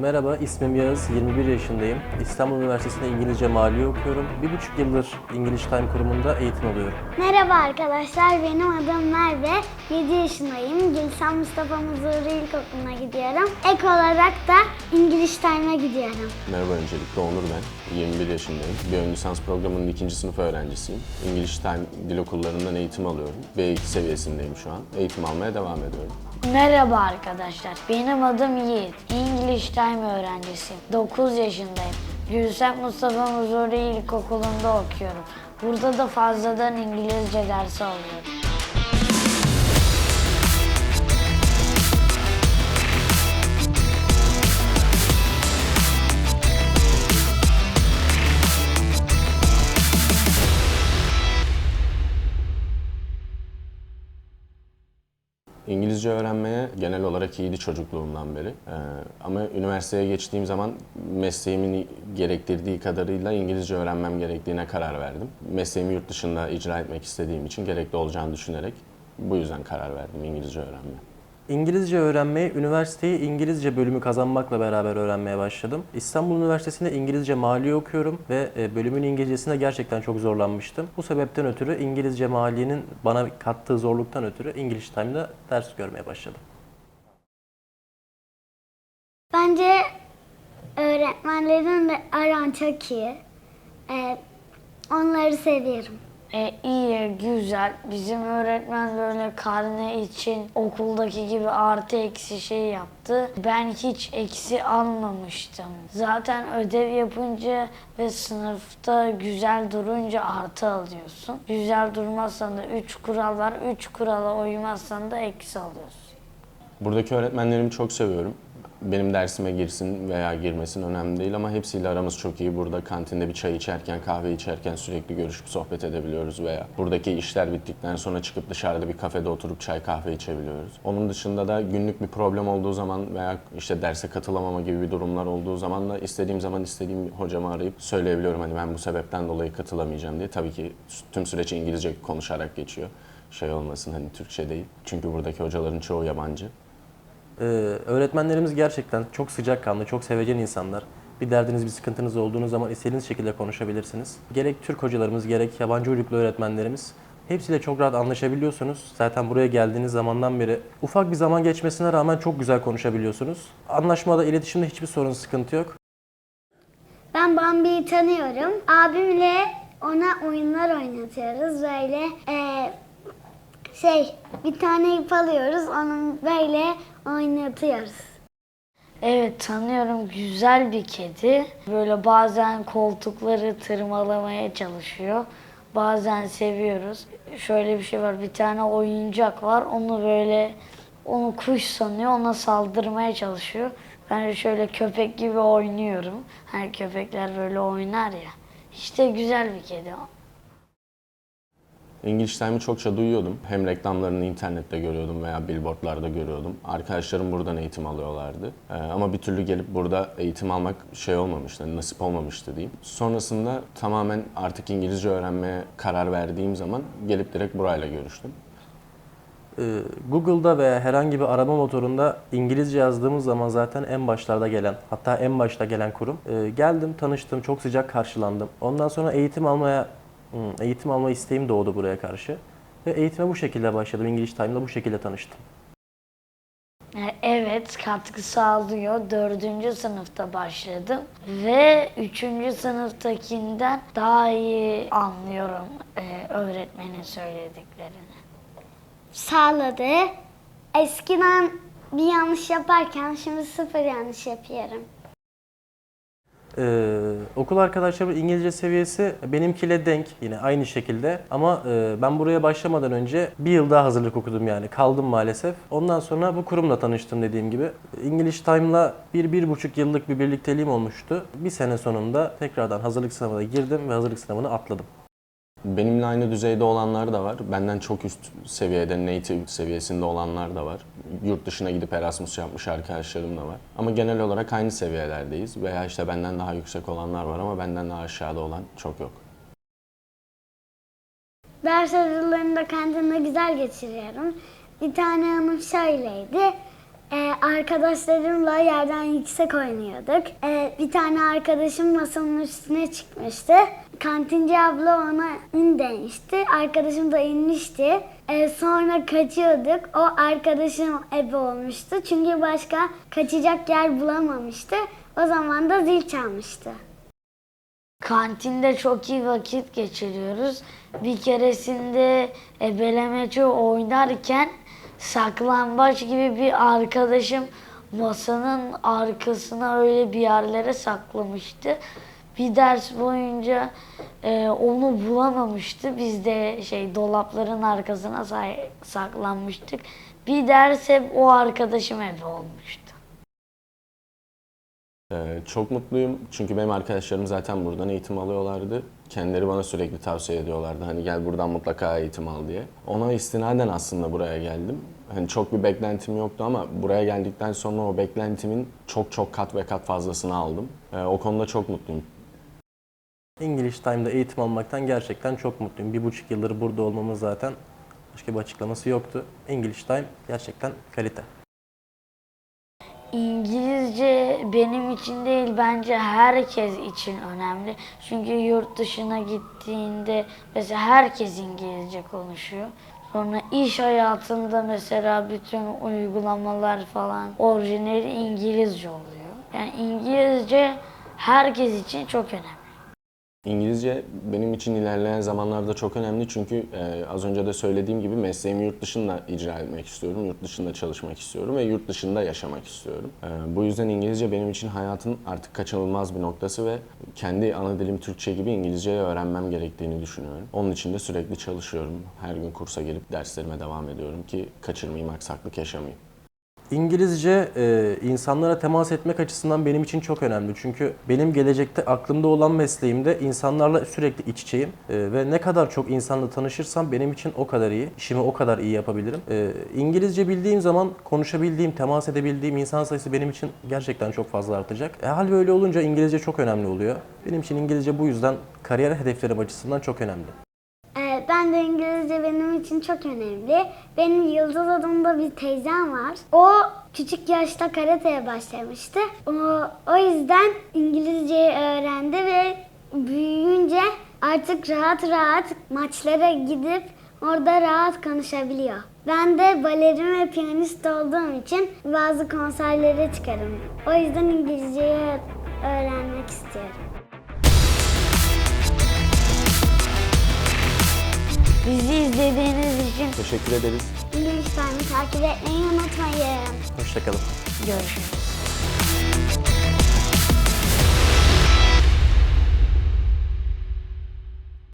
Merhaba, ismim Yağız, 21 yaşındayım. İstanbul Üniversitesi'nde İngilizce maliye okuyorum. Bir buçuk yıldır English Time kurumunda eğitim alıyorum. Merhaba arkadaşlar, benim adım Merve. 7 yaşındayım. Gülsen Mustafa Muzuri İlkokulu'na gidiyorum. Ek olarak da İngiliz Time'a gidiyorum. Merhaba öncelikle Onur ben. 21 yaşındayım. Bir ön lisans programının ikinci sınıf öğrencisiyim. English Time dil okullarından eğitim alıyorum. B2 seviyesindeyim şu an. Eğitim almaya devam ediyorum. Merhaba arkadaşlar. Benim adım Yiğit. English Time öğrencisiyim. 9 yaşındayım. Gülsen Mustafa Muzuri İlkokulu'nda okuyorum. Burada da fazladan İngilizce dersi alıyorum. İngilizce öğrenmeye genel olarak iyiydi çocukluğumdan beri. Ee, ama üniversiteye geçtiğim zaman mesleğimin gerektirdiği kadarıyla İngilizce öğrenmem gerektiğine karar verdim. Mesleğimi yurt dışında icra etmek istediğim için gerekli olacağını düşünerek bu yüzden karar verdim İngilizce öğrenmeye. İngilizce öğrenmeyi üniversiteyi İngilizce bölümü kazanmakla beraber öğrenmeye başladım. İstanbul Üniversitesi'nde İngilizce maliye okuyorum ve e, bölümün İngilizcesinde gerçekten çok zorlanmıştım. Bu sebepten ötürü İngilizce maliyenin bana kattığı zorluktan ötürü English Time'da ders görmeye başladım. Bence öğretmenlerin aran çok iyi. Ee, onları seviyorum. E, iyi, güzel. Bizim öğretmen böyle karne için okuldaki gibi artı eksi şey yaptı. Ben hiç eksi almamıştım. Zaten ödev yapınca ve sınıfta güzel durunca artı alıyorsun. Güzel durmazsan da 3 kural var. 3 kurala uymazsan da eksi alıyorsun. Buradaki öğretmenlerimi çok seviyorum. Benim dersime girsin veya girmesin önemli değil ama hepsiyle aramız çok iyi. Burada kantinde bir çay içerken, kahve içerken sürekli görüşüp sohbet edebiliyoruz veya buradaki işler bittikten sonra çıkıp dışarıda bir kafede oturup çay kahve içebiliyoruz. Onun dışında da günlük bir problem olduğu zaman veya işte derse katılamama gibi bir durumlar olduğu zaman da istediğim zaman istediğim hocamı arayıp söyleyebiliyorum hani ben bu sebepten dolayı katılamayacağım diye. Tabii ki tüm süreç İngilizce konuşarak geçiyor. Şey olmasın hani Türkçe değil. Çünkü buradaki hocaların çoğu yabancı. Ee, öğretmenlerimiz gerçekten çok sıcakkanlı, çok sevecen insanlar. Bir derdiniz, bir sıkıntınız olduğunuz zaman istediğiniz şekilde konuşabilirsiniz. Gerek Türk hocalarımız, gerek yabancı uyruklu öğretmenlerimiz hepsiyle çok rahat anlaşabiliyorsunuz. Zaten buraya geldiğiniz zamandan beri ufak bir zaman geçmesine rağmen çok güzel konuşabiliyorsunuz. Anlaşmada, iletişimde hiçbir sorun, sıkıntı yok. Ben Bambi'yi tanıyorum. Abimle ona oyunlar oynatıyoruz. Böyle eee, şey bir tane ip alıyoruz. Onu böyle oynatıyoruz. Evet tanıyorum güzel bir kedi. Böyle bazen koltukları tırmalamaya çalışıyor. Bazen seviyoruz. Şöyle bir şey var bir tane oyuncak var. Onu böyle onu kuş sanıyor ona saldırmaya çalışıyor. Ben de şöyle köpek gibi oynuyorum. Her köpekler böyle oynar ya. İşte güzel bir kedi. İngiliz Time'ı çokça duyuyordum. Hem reklamlarını internette görüyordum veya billboardlarda görüyordum. Arkadaşlarım buradan eğitim alıyorlardı. Ee, ama bir türlü gelip burada eğitim almak şey olmamıştı, nasip olmamıştı diyeyim. Sonrasında tamamen artık İngilizce öğrenmeye karar verdiğim zaman gelip direkt burayla görüştüm. Ee, Google'da veya herhangi bir arama motorunda İngilizce yazdığımız zaman zaten en başlarda gelen, hatta en başta gelen kurum. Ee, Geldim, tanıştım, çok sıcak karşılandım. Ondan sonra eğitim almaya, hmm, eğitim alma isteğim doğdu buraya karşı. Ve eğitime bu şekilde başladım. İngiliz Time'da bu şekilde tanıştım. E, Evet katkı sağlıyor. Dördüncü sınıfta başladım. Ve üçüncü sınıftakinden daha iyi anlıyorum e, öğretmenin söylediklerini. Sağladı. Eskiden bir yanlış yaparken şimdi sıfır yanlış yapıyorum. Ee, okul arkadaşlarımın İngilizce seviyesi benimkiyle denk yine aynı şekilde ama e, ben buraya başlamadan önce bir yıl daha hazırlık okudum yani kaldım maalesef. Ondan sonra bu kurumla tanıştım dediğim gibi. English Time'la bir, bir buçuk yıllık bir birlikteliğim olmuştu. Bir sene sonunda tekrardan hazırlık sınavına girdim ve hazırlık sınavını atladım. Benimle aynı düzeyde olanlar da var. Benden çok üst seviyede, native seviyesinde olanlar da var. Yurt dışına gidip Erasmus yapmış arkadaşlarım da var. Ama genel olarak aynı seviyelerdeyiz. Veya işte benden daha yüksek olanlar var ama benden daha aşağıda olan çok yok. Ders hazırlığını da kendime güzel geçiriyorum. Bir tane anım şöyleydi. Ee, arkadaşlarımla yerden yüksek oynuyorduk. Ee, bir tane arkadaşım masanın üstüne çıkmıştı. Kantinci abla ona in demişti. Arkadaşım da inmişti. Ee, sonra kaçıyorduk. O arkadaşım ebe olmuştu. Çünkü başka kaçacak yer bulamamıştı. O zaman da zil çalmıştı. Kantinde çok iyi vakit geçiriyoruz. Bir keresinde ebelemeci oynarken saklambaç gibi bir arkadaşım masanın arkasına öyle bir yerlere saklamıştı. Bir ders boyunca e, onu bulamamıştı. Biz de şey dolapların arkasına saklanmıştık. Bir ders hep o arkadaşım ebe olmuştu. Ee, çok mutluyum çünkü benim arkadaşlarım zaten buradan eğitim alıyorlardı. Kendileri bana sürekli tavsiye ediyorlardı hani gel buradan mutlaka eğitim al diye. Ona istinaden aslında buraya geldim. Hani çok bir beklentim yoktu ama buraya geldikten sonra o beklentimin çok çok kat ve kat fazlasını aldım. Ee, o konuda çok mutluyum. English Time'da eğitim almaktan gerçekten çok mutluyum. Bir buçuk yıldır burada olmamız zaten başka bir açıklaması yoktu. English Time gerçekten kalite. İngilizce benim için değil bence herkes için önemli. Çünkü yurt dışına gittiğinde mesela herkes İngilizce konuşuyor. Sonra iş hayatında mesela bütün uygulamalar falan orijinali İngilizce oluyor. Yani İngilizce herkes için çok önemli. İngilizce benim için ilerleyen zamanlarda çok önemli çünkü e, az önce de söylediğim gibi mesleğimi yurt dışında icra etmek istiyorum, yurt dışında çalışmak istiyorum ve yurt dışında yaşamak istiyorum. E, bu yüzden İngilizce benim için hayatın artık kaçınılmaz bir noktası ve kendi ana dilim Türkçe gibi İngilizceyi öğrenmem gerektiğini düşünüyorum. Onun için de sürekli çalışıyorum. Her gün kursa gelip derslerime devam ediyorum ki kaçırmayayım, aksaklık yaşamayayım. İngilizce e, insanlara temas etmek açısından benim için çok önemli. Çünkü benim gelecekte aklımda olan mesleğimde insanlarla sürekli iç içeyim. E, ve ne kadar çok insanla tanışırsam benim için o kadar iyi. İşimi o kadar iyi yapabilirim. E, İngilizce bildiğim zaman konuşabildiğim, temas edebildiğim insan sayısı benim için gerçekten çok fazla artacak. E, hal böyle olunca İngilizce çok önemli oluyor. Benim için İngilizce bu yüzden kariyer hedeflerim açısından çok önemli. Ben de İngilizce benim için çok önemli. Benim Yıldız adında bir teyzem var. O küçük yaşta karateye başlamıştı. O, o yüzden İngilizceyi öğrendi ve büyüyünce artık rahat rahat maçlara gidip orada rahat konuşabiliyor. Ben de balerin ve piyanist olduğum için bazı konserlere çıkarım. O yüzden İngilizceyi öğrenmek istiyorum. Bizi izlediğiniz için Teşekkür ederiz. Time'ı takip etmeyi unutmayın. Hoşçakalın. görüşürüz.